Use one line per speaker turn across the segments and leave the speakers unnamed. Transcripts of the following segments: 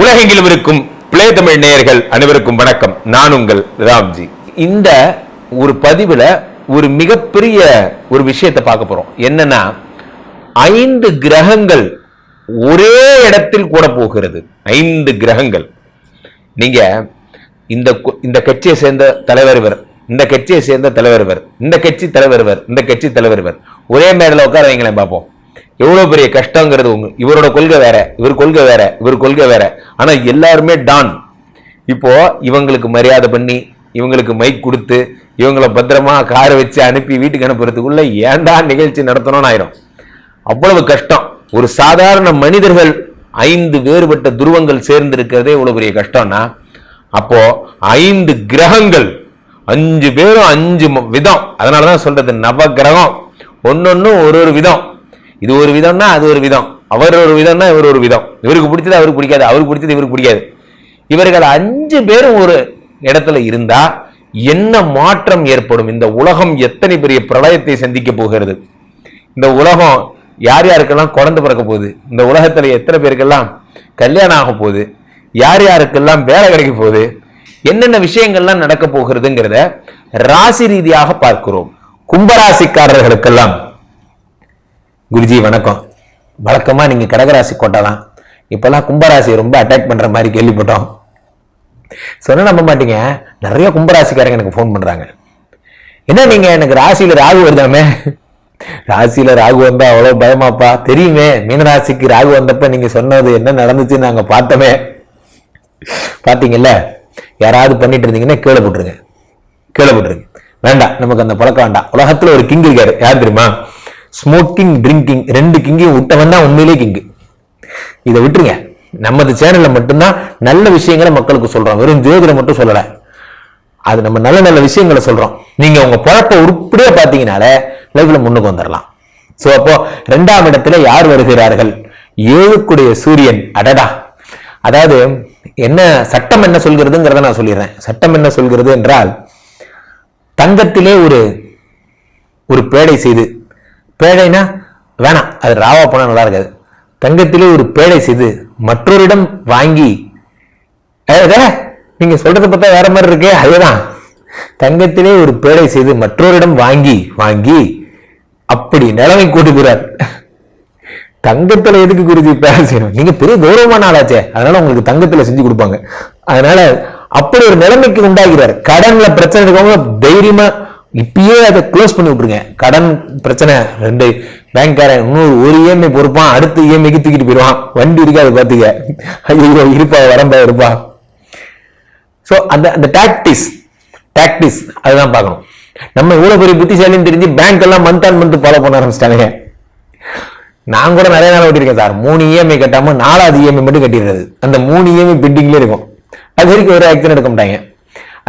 உலகெங்கிலும் இருக்கும் பிளே தமிழ் நேயர்கள் அனைவருக்கும் வணக்கம். நான் உங்கள் ராம்ஜி. இந்த ஒரு பதிவில் ஒரு மிகப்பெரிய ஒரு விஷயத்தை பார்க்க போறோம். என்னன்னா ஐந்து கிரகங்கள் ஒரே இடத்தில் கூட போகிறது. ஐந்து கிரகங்கள். நீங்க இந்த இந்த கட்சியை சேர்ந்த தலைவர் இவர் இந்த கட்சியை சேர்ந்த தலைவர் இவர் இந்த கட்சி தலைவர் இவர் இந்த கட்சி தலைவர் இவர். ஒரே மேடல உட்கார வைங்களேன் பார்ப்போம் எவ்வளோ பெரிய கஷ்டங்கிறது உங்க இவரோட கொள்கை வேற இவர் கொள்கை வேற இவர் கொள்கை வேற. ஆனால் எல்லாருமே டான் இப்போ இவங்களுக்கு மரியாதை பண்ணி இவங்களுக்கு மைக் கொடுத்து இவங்களை பத்திரமா காரை வச்சு அனுப்பி வீட்டுக்கு அனுப்புறதுக்குள்ள ஏன்டா நிகழ்ச்சி நடத்தணும்னு ஆயிரும். அவ்வளவு கஷ்டம். ஒரு சாதாரண மனிதர்கள் ஐந்து வேறுபட்ட துருவங்கள் சேர்ந்து இருக்கிறதே இவ்வளவு பெரிய கஷ்டம்னா அப்போ ஐந்து கிரகங்கள் அஞ்சு பேரும் அஞ்சு விதம். அதனாலதான் சொல்றது நவ கிரகம். ஒன்னொன்னும் ஒரு ஒரு விதம். இது ஒரு விதம்னா அது ஒரு விதம். அவர் ஒரு விதம்னா இவர் ஒரு விதம். இவருக்கு பிடிச்சது அவருக்கு பிடிக்காது. அவருக்கு பிடிச்சது இவருக்கு பிடிக்காது. இவர்கள் அஞ்சு பேரும் ஒரு இடத்துல இருந்தா என்ன மாற்றம் ஏற்படும்? இந்த உலகம் எத்தனை பெரிய பிரளயத்தை சந்திக்க போகிறது? இந்த உலகம் யார் யாருக்கெல்லாம் குழந்தை பிறக்க போகுது? இந்த உலகத்துல எத்தனை பேருக்கெல்லாம் கல்யாணம் ஆக போகுது? யார் யாருக்கெல்லாம் வேலை கிடைக்க போகுது? என்னென்ன விஷயங்கள்லாம் நடக்க போகிறதுங்கிறத ராசி ரீதியாக பார்க்கிறோம். கும்பராசிக்காரர்களுக்கெல்லாம் குருஜி வணக்கம். வழக்கமா நீங்க கடகராசி கொட்டலாம். இப்பெல்லாம் கும்பராசி ரொம்ப அட்டாக் பண்ற மாதிரி கேள்விப்பட்டோம். சொன்ன நம்ப மாட்டீங்க. நிறைய கும்பராசிக்காரங்க எனக்கு ஃபோன் பண்றாங்க. என்ன நீங்க? எனக்கு ராசியில ராகு வருதாமே? ராசியில ராகு வந்தா அவ்வளவு பயமாப்பா. தெரியுமே மீனராசிக்கு ராகு வந்தப்ப நீங்க சொன்னது என்ன நடந்துச்சுன்னு நாங்கள் பார்த்தோமே. பார்த்தீங்கல்ல? யாராவது பண்ணிட்டு இருந்தீங்கன்னா கீழே போட்டுருங்க. கீழே போட்டுருங்க. வேண்டாம் நமக்கு அந்த பழக்கம் வேண்டாம். உலகத்துல ஒரு கிங் இருக்காரு. யார் தெரியுமா? ஸ்மோக்கிங் ட்ரிங்கிங் ரெண்டு கிங்கையும் விட்டவன் தான் உண்மையிலே கிங்கு இதை விட்டுருங்க. நமது சேனலில் மட்டும்தான் நல்ல விஷயங்களை மக்களுக்கு சொல்கிறோம் வெறும் ஜோதிடம் மட்டும் சொல்லலை. அது நம்ம நல்ல நல்ல விஷயங்களை சொல்கிறோம் நீங்கள் உங்கள் பழப்ப உருப்படியாக பார்த்தீங்கனாலே லைஃப்பில் முன்னுக்கு வந்துடலாம் ஸோ அப்போ ரெண்டாம் இடத்துல யார் வருகிறார்கள்? ஏழுக்குடைய சூரியன். அடடா. அதாவது என்ன சட்டம் என்ன சொல்கிறதுங்கிறத நான் சொல்லிடுறேன். சட்டம் என்ன சொல்கிறது என்றால் தங்கத்திலே ஒரு ஒரு பேடை செய்து பேழைனா வேணாம். அது ராவா போனால் நல்லா இருக்காது. தங்கத்திலே ஒரு பேழை செய்து மற்றொரிடம் வாங்கி நீங்க சொல்றதை பார்த்தா வேற மாதிரி இருக்கே. அதுதான். தங்கத்திலே ஒரு பேழை செய்து மற்றொரிடம் வாங்கி வாங்கி அப்படி நிலைமை கூட்டுகிறார் தங்கத்துல எதுக்கு குருஜி பேழை செய்யணும்? நீங்க பெரிய கௌரவமான ஆளாச்சே. அதனால உங்களுக்கு தங்கத்துல செஞ்சு கொடுப்பாங்க. அதனால அப்படி ஒரு நிலைமைக்கு உண்டாகிறார். கடன்ல பிரச்சனை இருக்கவங்க தைரியமா இப்பயே அதை க்ளோஸ் பண்ணி விட்டுருங்க. கடன் பிரச்சனை ரெண்டு பேங்க்காரன் இன்னொரு ஒரு இஎம்ஐ பொறுப்பான் அடுத்த இஎம்ஐக்கு தூக்கிட்டு போயிடுவான். வண்டி இருக்காது பார்த்துக்க. ஐயோ இருப்பா வரம்பா இருப்பா ஸோ அந்த அந்த டாக்டிஸ் டாக்டிஸ் அதுதான் பார்க்கணும். நம்ம இவ்வளோ பெரிய புத்திசாலின்னு தெரிஞ்சு பேங்க் எல்லாம் மந்த் ஆன் மந்த் ஃபாலோ பண்ண ஆரம்பிச்சிட்டாங்க நான் கூட நிறைய நாள் ஓட்டிருக்கேன் சார். மூணு இஎம்ஐ கட்டாமல் நாலாவது இஎம்ஐ மட்டும் கட்டிடுறது. அந்த மூணு இஎம்ஐ பெண்டிங்லேயே இருக்கும். அது வரைக்கும் ஒரு ஆக்ஷன் எடுக்க மாட்டாங்க.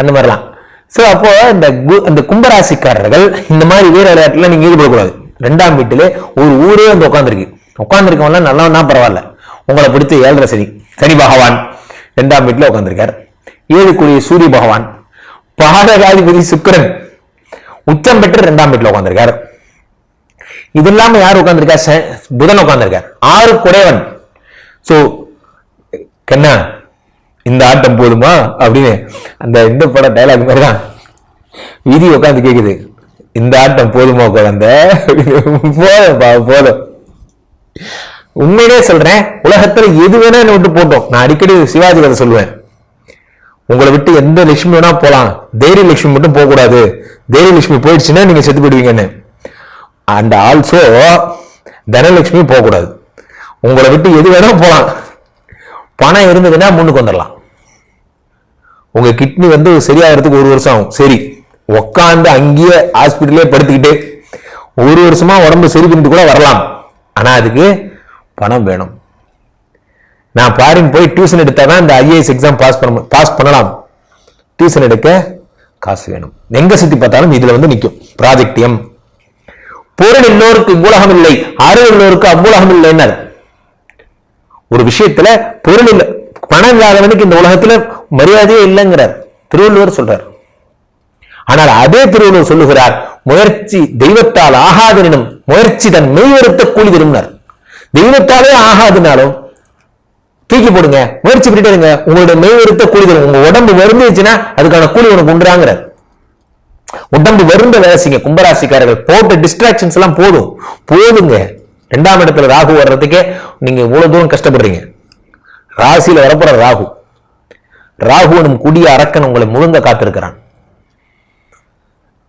அந்த மாதிரிலாம். ஸோ அப்போ இந்த கு- அந்த கும்பராசிக்காரர்கள் இந்த மாதிரி வீர விளையாட்டுல நீங்க ஈடுபடக்கூடாது. ரெண்டாம் வீட்டிலே ஒரு ஊரே வந்து உட்காந்துருக்கு உட்காந்துருக்கவங்களாம் நல்லவனா பரவாயில்ல. உங்களை பிடிச்ச ஏழரை சனி சனி பகவான் ரெண்டாம் வீட்டில் உட்காந்துருக்கார் ஏழுக்குரிய சூரிய பகவான் பாதகாதிபதி சுக்கிரன் உச்சம் பெற்று ரெண்டாம் வீட்டில் உட்காந்துருக்கார் இது இல்லாம யார் உட்கார்ந்திருக்கா? புதன் உட்காந்துருக்கார் ஆறு குறைவன் ஸோ கண்ணா இந்த ஆட்டம் போதுமா? அப்படின்னு அந்த இந்த படம் டைலாக் மாதிரி தான் விதி உட்காந்து கேட்குது இந்த ஆட்டம் போதுமா குழந்த? போதும்பா போதும் உண்மையிலே சொல்றேன் உலகத்துல எது வேணா என்னை விட்டு போட்டோம். நான் அடிக்கடி சிவாஜி கதை சொல்லுவேன். உங்களை விட்டு எந்த லட்சுமி வேணா போலாம். தைரிய லட்சுமி மட்டும் போக கூடாது தைரிய லட்சுமி போயிடுச்சுன்னா நீங்க செத்து போயிடுவீங்கன்னு. அண்ட் ஆல்சோ தனலட்சுமி போகக்கூடாது. உங்களை விட்டு எது வேணா போகலாம் பணம் இருந்ததுன்னா முன்னுக்கு வந்துடலாம் உங்க கிட்னி வந்து சரியாகிறதுக்கு ஒரு வருஷம் ஆகும். சரி. உக்காந்து அங்கேயே ஹாஸ்பிட்டலே படுத்துக்கிட்டு ஒரு வருஷமா உடம்பு சரி பண்ணிட்டு கூட வரலாம். ஆனா அதுக்கு பணம் வேணும். நான் பாரின் போய் டியூஷன் எடுத்தாதான் இந்த ஐஏஎஸ் எக்ஸாம் பாஸ் பண்ண பாஸ் பண்ணலாம். டியூஷன் எடுக்க காசு வேணும். எங்க சுத்தி பார்த்தாலும் இதுல வந்து நிற்கும் ப்ராஜெக்ட் எம் பொருள் எல்லோருக்கு மூலகம் இல்லை. அருள் எல்லோருக்கு அம்மூலகம் இல்லைன்னாரு. ஒரு விஷயத்துல பொருள் இல்லை பணம் இல்லாதவனுக்கு இந்த உலகத்துல மரியாதையே இல்லைங்கிறார். திருவள்ளுவர் சொல்றார். ஆனால் அதே திருவள்ளுவர் சொல்லுகிறார் முயற்சி தெய்வத்தால் ஆகாதெனினும் முயற்சி தன் மெய்வருத்த கூலி திரும்பினார். தெய்வத்தாலே ஆகாதுனாலும்
தூக்கி போடுங்க முயற்சி பண்ணிட்டு இருங்க உங்களோட மெய்வருத்த கூலி தரும் உங்க உடம்பு வருந்துச்சுன்னா அதுக்கான கூலி உனக்கு உண்டுறாங்கிற உடம்பு வருந்த வேலை செய்யுங்க கும்பராசிக்காரர்கள் போட்ட டிஸ்ட்ராக்ஷன்ஸ் எல்லாம் போதும். போதுங்க. ரெண்டாம் இடத்துல ராகு வர்றதுக்கே நீங்க இவ்வளவு தூரம் கஷ்டப்படுறீங்க. ராசியில வரப்போற ராகு. ராகுவனும் குடிய அரக்கன் உங்களை முழுங்க காத்திருக்கிறான்.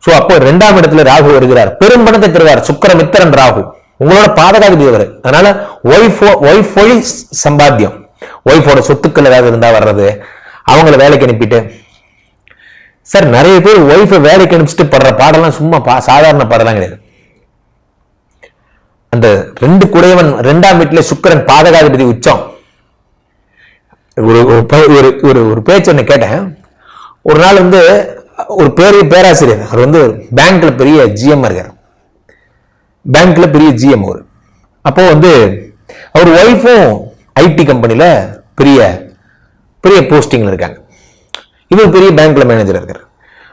சோ அப்போ ரெண்டாம் இடத்துல ராகு வருகிறார். பெரும் பணத்தை தருவார். சுக்கரமித்திரன் ராகு. உங்களோட பாதகாதிபதி அவர் அதனால ஒய்ஃப் ஒய்ஃப் வழி சம்பாத்தியம். ஒய்ஃபோட சொத்துக்கள் ஏதாவது இருந்தா வர்றது அவங்கள வேலைக்கு அனுப்பிட்டு. சார் நிறைய பேர் ஒய்ஃபை வேலைக்கு அனுப்பிச்சிட்டு படுற பாடலாம் சும்மா பா சாதாரண பாடலாம் கிடையாது. அந்த ரெண்டு குடையவன் ரெண்டாம் வீட்டுல சுக்கிரன் பாதகாதிபதி உச்சம். ஒரு ஒரு ஒரு ஒரு ஒரு பேச்சு ஒன்று கேட்டேன். ஒரு நாள் வந்து ஒரு பெரிய பேராசிரியர். அவர் வந்து பேங்க்ல பெரிய ஜிஎம் இருக்கார். பேங்க்ல பெரிய ஜிஎம் அவர். அப்போ வந்து அவர் ஒய்ஃபும் ஐடி கம்பெனில பெரிய பெரிய போஸ்டிங்கில் இருக்காங்க. இவர் பெரிய பேங்க்ல மேனேஜர் இருக்காரு.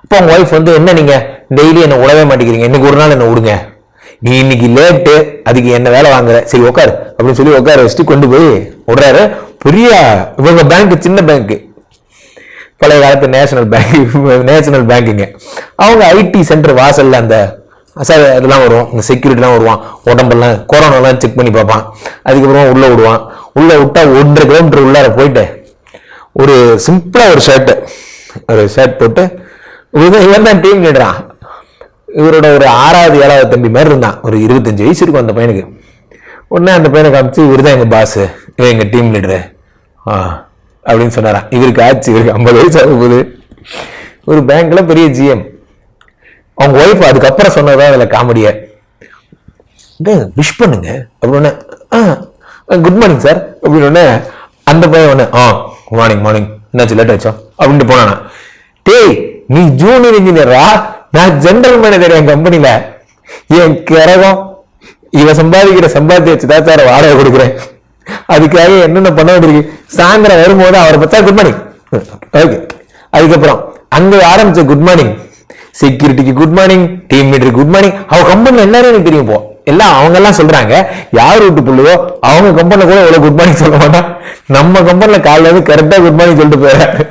அப்போ அவங்க ஒய்ஃப் வந்து என்ன நீங்க? டெய்லி என்ன உழவே மாட்டேங்கிறீங்க. இன்னைக்கு ஒரு நாள் என்ன விடுங்க நீ இன்னைக்கு லேட்டு அதுக்கு என்ன வேலை வாங்குற? சரி உட்காரு அப்படின்னு சொல்லி உட்கார வச்சுட்டு கொண்டு போய் விடுறாரு. பெரிய இவங்க பேங்க் சின்ன பேங்க் பழைய காலத்து நேஷனல் பேங்க் நேஷனல் பேங்க்குங்க அவங்க ஐடி சென்டர் வாசலில் அந்த சார் இதெல்லாம் வரும். இந்த செக்யூரிட்டிலாம் வருவான். உடம்பெல்லாம் கொரோனாலாம் செக் பண்ணி பார்ப்பான். அதுக்கப்புறம் உள்ளே விடுவான். உள்ளே விட்டா ஒன்றரை கிலோமீட்டர் உள்ளார போயிட்டு ஒரு சிம்பிளாக ஒரு ஷர்ட்டு ஒரு ஷர்ட் போட்டு இவன் இவன் தான் டீம் லீடரான் இவரோட ஒரு ஆறாவது ஏழாவது தம்பி மாதிரி இருந்தான். ஒரு இருபத்தஞ்சு வயசு இருக்கும் அந்த பையனுக்கு. உடனே அந்த பையனை காமிச்சு இவர் தான் எங்கள் பாஸ் இவன் எங்கள் டீம் லீடரு அப்படின்னு சொன்னாராம் இவருக்கு ஆச்சு இவருக்கு ஐம்பது வயசு ஆகும் போது ஒரு பேங்க்ல பெரிய ஜிஎம் அவங்க ஒய்ஃப் அதுக்கப்புறம் சொன்னதான் அதில் காமெடியை விஷ் பண்ணுங்க. அப்படின்னு குட் மார்னிங் சார் அப்படின்னு அந்த பையன் ஒன்று ஆ மார்னிங் மார்னிங் என்னாச்சு லேட் ஆச்சா அப்படின்ட்டு போனானா. டேய் நீ ஜூனியர் இன்ஜினியரா நான் ஜென்ரல் மேனேஜர் என் கம்பெனியில் என் கிரகம் இவன் சம்பாதிக்கிற சம்பாத்திய வச்சு தான் சார் வாடகை கொடுக்குறேன். அதுக்காக என்னென்ன பண்ண வேண்டியிருக்கு? சாயந்தரம் வரும்போது அவரை பார்த்தா குட் மார்னிங் ஓகே அதுக்கப்புறம் அங்க ஆரம்பிச்ச குட் மார்னிங் செக்யூரிட்டிக்கு குட் மார்னிங் டீம் லீடருக்கு குட் மார்னிங் அவ கம்பெனி எல்லாரும் எனக்கு தெரியும் போ எல்லாம் அவங்க எல்லாம் சொல்றாங்க யார் வீட்டு புள்ளையோ அவங்க கம்பெனில கூட இவ்வளோ குட் மார்னிங் சொல்ல மாட்டான் நம்ம கம்பெனில காலையில் இருந்து கரெக்டா குட் மார்னிங் சொல்லிட்டு போயிடாரு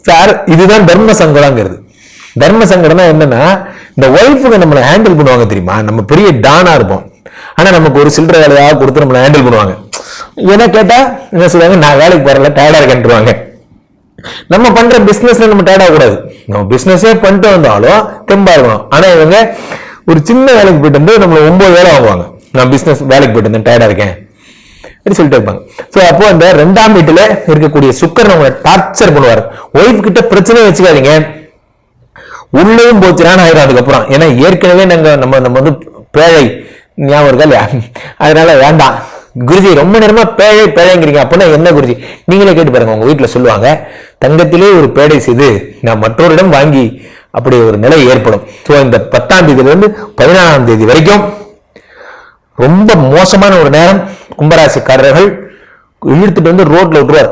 சார் இதுதான் தர்ம சங்கடங்கிறது தர்ம சங்கடம்னா என்னன்னா இந்த ஒய்ஃபுக்கு நம்மளை ஹேண்டில் பண்ணுவாங்க தெரியுமா? நம்ம பெரிய டானா இருப்போம். ஆனா நமக்கு ஒரு சில்லற வேலையாக கொடுத்து நம்மளை ஹேண்டில் பண்ணுவாங்க. என்ன கேட்டா என்ன சொல்லுவாங்க? நான் வேலைக்கு போறல டயர்டா இருக்கேன்ருவாங்க நம்ம பண்ற பிசினஸ்ல நம்ம டயர்ட் கூடாது. நம்ம பிசினஸே பண்ணிட்டு வந்தாலும் தெம்பா இருக்கணும். ஆனா இவங்க ஒரு சின்ன வேலைக்கு போயிட்டு வந்து நம்மள ஒன்பது வேலை வாங்குவாங்க. நான் பிசினஸ் வேலைக்கு போயிட்டு இருந்தேன் டயர்டா இருக்கேன். அப்படி சொல்லிட்டு இருப்பாங்க. சோ அப்போ அந்த ரெண்டாம் வீட்டுல இருக்கக்கூடிய சுக்கர் உங்களை டார்ச்சர் பண்ணுவார். ஒய்ஃப் கிட்ட பிரச்சனையே வச்சுக்காதீங்க. உள்ளேயும் போச்சுனான்னு ஆயிரும். அதுக்கப்புறம் ஏன்னா ஏற்கனவே நாங்க நம்ம நம்ம வந்து பேழை ஞாபகம் இருக்கா இல்லையா? அதனால வேண்டாம். குருஜி ரொம்ப நேரமா பேழை பேழைங்கிறீங்க அப்படின்னா என்ன குருஜி? நீங்களே கேட்டு பாருங்க உங்க வீட்டில் சொல்லுவாங்க தங்கத்திலே ஒரு பேடை செய்து நான் மற்றோரிடம் வாங்கி அப்படி ஒரு நிலை ஏற்படும். சோ இந்த பத்தாம் தேதியிலிருந்து பதினாறாம் தேதி வரைக்கும் ரொம்ப மோசமான ஒரு நேரம் கும்பராசிக்காரர்கள் இழுத்துட்டு வந்து ரோட்ல விட்டுருவார்.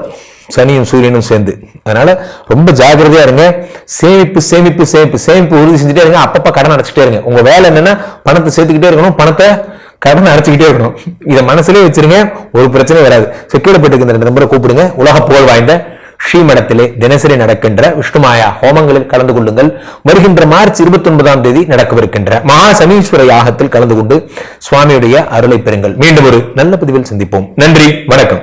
சனியும் சூரியனும் சேர்ந்து. அதனால ரொம்ப ஜாகிரதையா இருங்க. சேமிப்பு சேமிப்பு சேமிப்பு சேமிப்பு உறுதி செஞ்சுட்டே இருங்க. அப்பப்ப கடன் அடைச்சிட்டே இருங்க. உங்க வேலை என்னன்னா பணத்தை சேர்த்துக்கிட்டே இருக்கணும் பணத்தை கடன் அடைச்சிக்கிட்டே இருக்கணும். இதை மனசுலேயே வச்சிருங்க. ஒரு பிரச்சனையும் வராது. செக்யூரிப்பட்டுக்கு இந்த ரெண்டு நம்பரை கூப்பிடுங்க. உலக புகழ் வாய்ந்த ஸ்ரீமடத்திலே தினசரி நடக்கின்ற விஷ்ணுமாயா ஹோமங்களில் கலந்து கொள்ளுங்கள். வருகின்ற மார்ச் இருபத்தி ஒன்பதாம் தேதி நடக்கவிருக்கின்ற மகா சனீஸ்வர யாகத்தில் கலந்து கொண்டு சுவாமியுடைய அருளை பெறுங்கள். மீண்டும் ஒரு நல்ல பதிவில் சந்திப்போம். நன்றி. வணக்கம்.